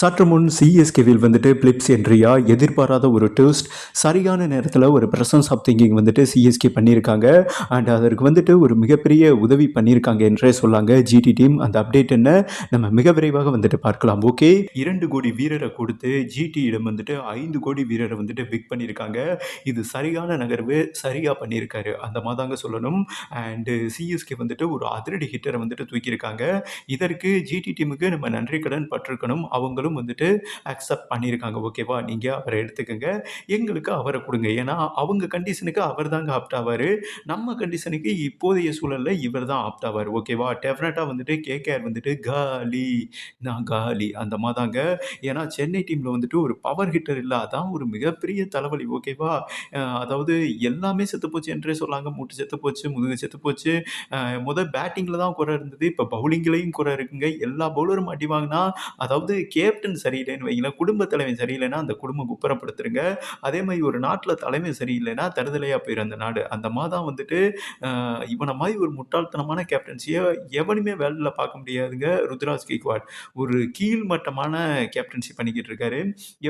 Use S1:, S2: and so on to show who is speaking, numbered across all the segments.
S1: சற்று முன் சிஎஸ்கேவில் வந்துட்டு பிளிப்ஸ் என்ட்ரியா எதிர்பாராத ஒரு டூஸ்ட் சரியான நேரத்தில் ஒரு பிரசன்ஸ் ஆஃப் திங்கிங் வந்துட்டு சிஎஸ்கே பண்ணியிருக்காங்க அண்ட் அதற்கு வந்துட்டு ஒரு மிகப்பெரிய உதவி பண்ணியிருக்காங்க என்றே சொல்லாங்க ஜிடி டீம் அந்த அப்டேட் என்ன? நம்ம மிக விரைவாக வந்துட்டு பார்க்கலாம். ஓகே இரண்டு கோடி வீரரை கொடுத்து ஜிடியிடம் வந்துட்டு ஐந்து கோடி வீரரை வந்துட்டு பிக் பண்ணியிருக்காங்க இது சரியான நகர்வு சரியாக பண்ணியிருக்காரு அந்த மாதாங்க சொல்லணும். அண்டு சிஎஸ்கே வந்துட்டு ஒரு அதிரடி ஹிட்டரை வந்துட்டு தூக்கியிருக்காங்க. இதற்கு ஜிடி டீமுக்கு நம்ம நன்றி கடன் பட்டிருக்கணும். அவங்களும் வந்துட்டு அக்செப்ட் பண்ணியிருக்காங்க. ஓகேவா நீங்கள் அவரை எடுத்துக்கோங்க. எங்களுக்கு அவரை கொடுங்க. ஏன்னா அவங்க கண்டிஷனுக்கு அவர் தாங்க ஆப்ட் ஆவார். நம்ம கண்டிஷனுக்கு இப்போதைய சூழலில் இவர் தான் ஆப்ட் ஆவார். ஓகேவா டெஃபினட்டாக வந்துட்டு கேகேஆர் வந்துட்டு காலி. நான் காலி. அந்த மாதாங்க ஏன்னா சென்னை டீமில் வந்துட்டு ஒரு பவர் ஹிட்டர் இல்லை அதான் ஒரு மிகப்பெரிய தலைவலி. ஓகேவா அதாவது எல்லாமே செத்து போச்சு என்றே சொல்லாங்க. மூட்டு செத்து போச்சு முதுகு செத்து போச்சு. முதல் பேட்டிங்கில் தான் குறை இருந்தது. இப்போ பவுலிங்லேயும் குறை இருக்குங்க. எல்லா பவுலரும் அடி வாங்கினா அதாவது கேப்டன் சரியில்லைன்னு வைங்களேன் குடும்ப தலைமை சரியில்லைன்னா அந்த குடும்பம் குப்புறப்படுத்துருங்க. அதே மாதிரி ஒரு நாட்டில் தலைமை சரியில்லைன்னா தருதலையாக போயிடும் அந்த நாடு. அந்த மாதம் வந்துட்டு இவனை மாதிரி ஒரு முட்டாள்தனமான கேப்டன்சியை எவனுமே வேலையில் பார்க்க முடியாதுங்க. ருத்ராஜ் கேக்வாட் ஒரு கீழ்மட்டமான கேப்டன்சி பண்ணிக்கிட்டு இருக்காரு.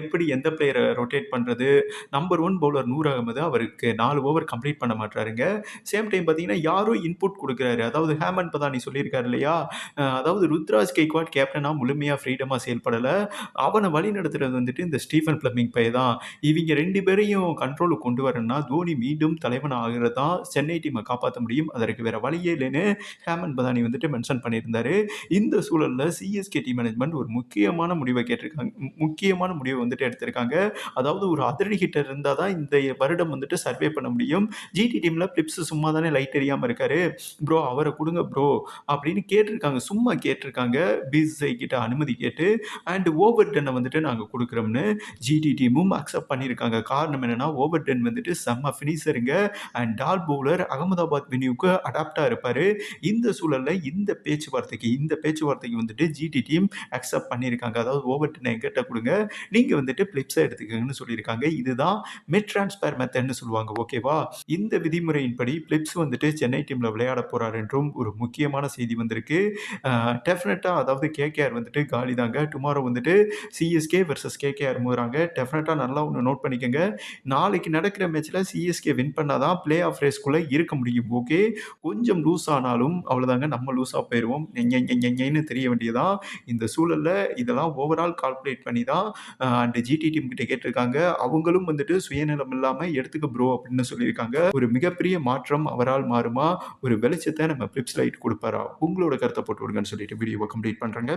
S1: எப்படி எந்த பிளேயரை ரொட்டேட் பண்ணுறது number one bowler Noor Ahmad அவருக்கு நாலு ஓவர் கம்ப்ளீட் பண்ண மாட்டாருங்க. சேம் டைம் பார்த்தீங்கன்னா யாரும் இன்புட் கொடுக்குறாரு. அதாவது ஹேமன் பதானி சொல்லியிருக்காரு இல்லையா? அதாவது ருத்ராஜ் கேக்வாட் கேப்டனாக முழுமையாக ஃப்ரீடமாக செயல்படலை. அவனை வழி நடத்துறது வந்துட்டு இந்த ஸ்டீஃபன் பிளமிங் பை தான். இவங்க ரெண்டு பேரையும் கண்ட்ரோலுக்கு கொண்டு வரணும்னா தோனி மீண்டும் தலைவன் ஆகிறது தான் சென்னை டீமை காப்பாற்ற முடியும்? அதற்கு வேற வழியே இல்லைன்னு ஹேமன் பதானி வந்துட்டு மென்ஷன் பண்ணியிருந்தாரு. இந்த சூழலில் சிஎஸ்கே டீம் மேனேஜ்மெண்ட் ஒரு முக்கியமான முடிவை கேட்டிருக்காங்க. முக்கியமான முடிவை வந்துட்டு எடுத்திருக்காங்க. அதாவது ஒரு அதிரடி ஹிட்டர் இருந்தால் தான் இந்த வருடம் வந்துட்டு சர்வே பண்ண முடியும். ஜிடி டீமில் பிளிப்ஸ் சும்மா தானே லைட் எரியாமல் இருக்காரு. ப்ரோ அவரை கொடுங்க ப்ரோ அப்படின்னு கேட்டிருக்காங்க. சும்மா கேட்டிருக்காங்க. பிசிஐ கிட்ட அனுமதி கேட்டு அண்ட் ஓவர் டென்னை வந்துட்டு நாங்கள் கொடுக்குறோம்னு ஜிடி டீமும் அக்செப்ட் பண்ணியிருக்காங்க. காரணம் என்னென்னா ஓவர் டென் வந்துட்டு செம்ம ஃபினிஷருங்க அண்ட் டால் பவுலர் அகமதாபாத் வெனியூக்கு அடாப்டாக இருப்பார். இந்த சூழலில் இந்த பேச்சுவார்த்தைக்கு இந்த பேச்சுவார்த்தைக்கு வந்துட்டு ஜிடி டீம் அக்செப்ட் பண்ணியிருக்காங்க. அதாவது ஓவர் டென்னை எங்கிட்ட கொடுங்க. நீங்கள் வந்துட்டு பிளிப்ஸை எடுத்துக்கங்கன்னு சொல்லியிருக்காங்க. இதுதான் மிட் டிரான்ஸ்பேர் மெத்தட்னு சொல்லுவாங்க. ஓகேவா இந்த விதிமுறையின்படி பிளிப்ஸ் வந்துட்டு சென்னை டீமில் விளையாட போகிறார் என்றும் ஒரு முக்கியமான செய்தி வந்திருக்கு. டெஃபினட்டாக அதாவது கேகேஆர் வந்துட்டு காலி தாங்க டுமாரோ வந்துட்டு சிஎஸ்கே வர்சஸ் கேகேஆர் மோதுறாங்க டெஃபினட்டாக நல்லா ஒன்று நோட் பண்ணிக்கோங்க. நாளைக்கு நடக்கிற மேட்ச்சில் சிஎஸ்கே வின் பண்ணால் தான் பிளே ஆஃப் ரேஸ்க்குள்ளே இருக்க முடியும். ஓகே கொஞ்சம் லூஸ் ஆனாலும் அவ்வளோதாங்க நம்ம லூஸாக போயிடுவோம் ன்னு தெரிய வேண்டியதான் இந்த சூழலில் இதெல்லாம் ஓவரால் கால்குலேட் பண்ணி தான் அண்ட் ஜிடி டீம் கிட்ட கேட்டிருக்காங்க. அவங்களும் வந்துட்டு சுயநலம் இல்லாமல் எடுத்துக்க ப்ரோ அப்படின்னு சொல்லியிருக்காங்க. ஒரு மிகப்பெரிய மாற்றம் அவரால் மாறுமா? ஒரு வெளிச்சத்தை நம்ம பிளிப்ஸ் லைட் கொடுப்பாரா? உங்களோட கருத்தை போட்டு விடுங்கன்னு சொல்லிட்டு வீடியோவை கம்ப்ளீட் பண்ணுறாங்க